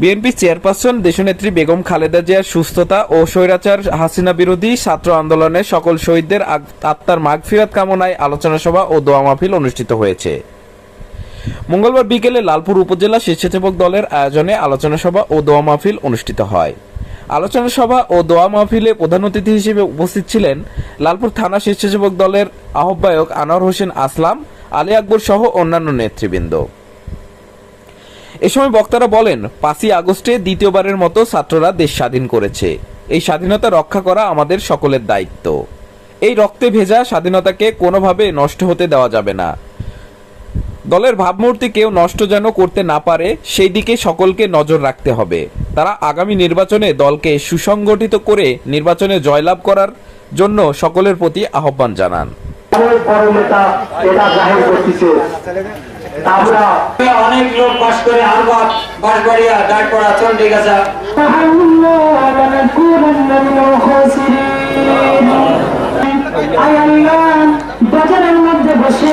BNP chairperson দেশনেত্রী বেগম খালেদা জিয়ার সুস্থতা ও স্বৈরাচার হাসিনা বিরোধী ছাত্র আন্দোলনে সকল শহীদদের আত্মার মাগফিরাত কামনায় আলোচনা সভা ও দোয়া মাহফিল অনুষ্ঠিত হয়েছে। মঙ্গলবার বিকেলে লালপুর উপজেলা স্বেচ্ছাসেবক দলের আয়োজনে আলোচনা সভা ও দোয়া মাহফিল অনুষ্ঠিত হয়। আলোচনা সভা ও দোয়া মাহফিলে প্রধান অতিথি হিসেবে উপস্থিত ছিলেন লালপুর থানা স্বেচ্ছাসেবক দলের আহ্বায়ক আনোয়ার হোসেন আসলাম, আলী আকবর সহ অন্যান্য নেতৃবৃন্দ। এ সময় বক্তারা বলেন, পাঁচই আগস্টে দ্বিতীয়বারের মতো ছাত্ররা দেশ স্বাধীন করেছে। এই স্বাধীনতা রক্ষা করা আমাদের সকলের দায়িত্ব। এই রক্তে ভেজা স্বাধীনতাকে কোনোভাবে নষ্ট হতে দেওয়া যাবে না। দলের ভাবমূর্তি কেউ নষ্ট যেন করতে না পারে, সেই দিকে সকলকে নজর রাখতে হবে। তারা আগামী নির্বাচনে দলকে সুসংগঠিত করে নির্বাচনে জয়লাভ করার জন্য সকলের প্রতি আহ্বান জানান। আমার অনেক লোক বাস করে আলবাগ বাঁশবাড়িয়া ডাটপড়া চন্ডিগাছা বাজারের মধ্যে বসে